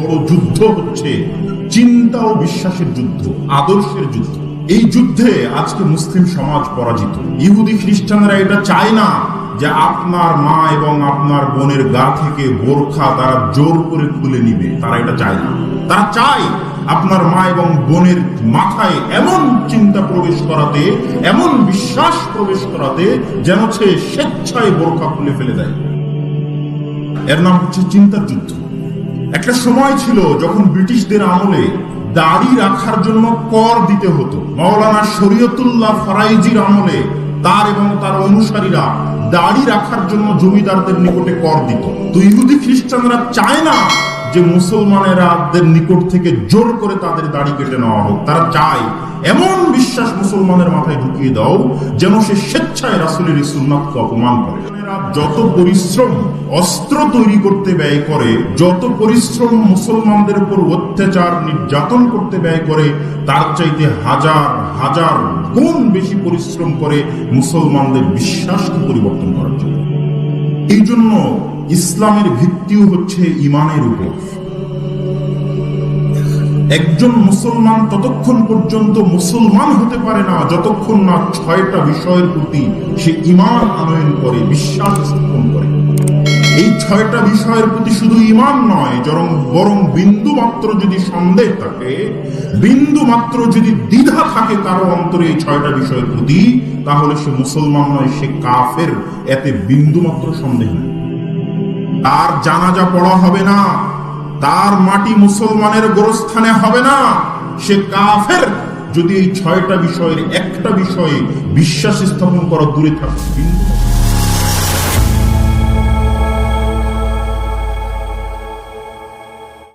যুদ্ধ হচ্ছে। চিন্তা ও বিশ্বাসের যুদ্ধ, আদর্শের যুদ্ধ। এই যুদ্ধে আজকে মুসলিম সমাজ পরাজিত। ইহুদি খ্রিস্টানরা এটা চায় না যে আপনার মা এবং আপনার বোনের গা থেকে বোরখা তারা জোর করে খুলে নিবে। তারা এটা চায় না। তারা চায় আপনার মা এবং বোনের মাথায় এমন চিন্তা প্রবেশ করাতে, এমন বিশ্বাস প্রবেশ করাতে যেন সে স্বেচ্ছায় বোরখা খুলে ফেলে দেয়। এর নাম হচ্ছে চিন্তার যুদ্ধ। একটা সময় ছিল যখন ব্রিটিশদের আমলে দাড়ি রাখার জন্য কর দিতে হতো। মৌলানা শরীয়তুল্লাহ ফরাইজির আমলে তার এবং তার অনুসারীরা দাড়ি রাখার জন্য জমিদারদের নিকটে কর দিত। তো ইহুদি খ্রিস্টানরা চায় না যে মুসলমানেরাদের নিকট থেকে জোর করে তাদের দাড়ি কেটে নেওয়া হোক, তারা চায় এমন বিশ্বাস মুসলমানের মাথায় ঢুকিয়ে দাও যেন সে স্বেচ্ছায় রাসুলের সুন্নাতকে অপমান করে। যত পরিশ্রম, অস্ত্র তৈরি করতে ব্যয় করে, যত পরিশ্রম মুসলমানদের উপর অত্যাচার, নির্যাতন করতে ব্যয় করে, তার চাইতে হাজার হাজার গুণ বেশি পরিশ্রম করে মুসলমানদের বিশ্বাসকে পরিবর্তন করার জন্য। এই জন্য ইসলামের ভিত্তিও হচ্ছে ইমানের উপর। একজন মুসলমান ততক্ষণ পর্যন্ত মুসলমান হতে পারে না, যতক্ষণ না ছয়টা বিষয়ের প্রতি সে ইমান আনয়ন করে, বিশ্বাস স্থাপন করে। এই ছয়টা বিষয়ের প্রতি শুধু ইমান নয়, বরং বরং বিন্দু মাত্র যদি সন্দেহ থাকে বিন্দু মাত্র যদি দ্বিধা থাকে কারও অন্তরে এই ছয়টা বিষয়ের প্রতি, তাহলে সে মুসলমান নয়, সে কাফের, এতে বিন্দু মাত্র সন্দেহ নেই। তার জানাজা পড়া হবে না। তার মাটি মুসলমানের গোরস্থানে হবে না। সে কাফের যদি এই ছয়টা বিষয়ের একটা বিষয়ে বিশ্বাস স্থাপন করা দূরে থাকে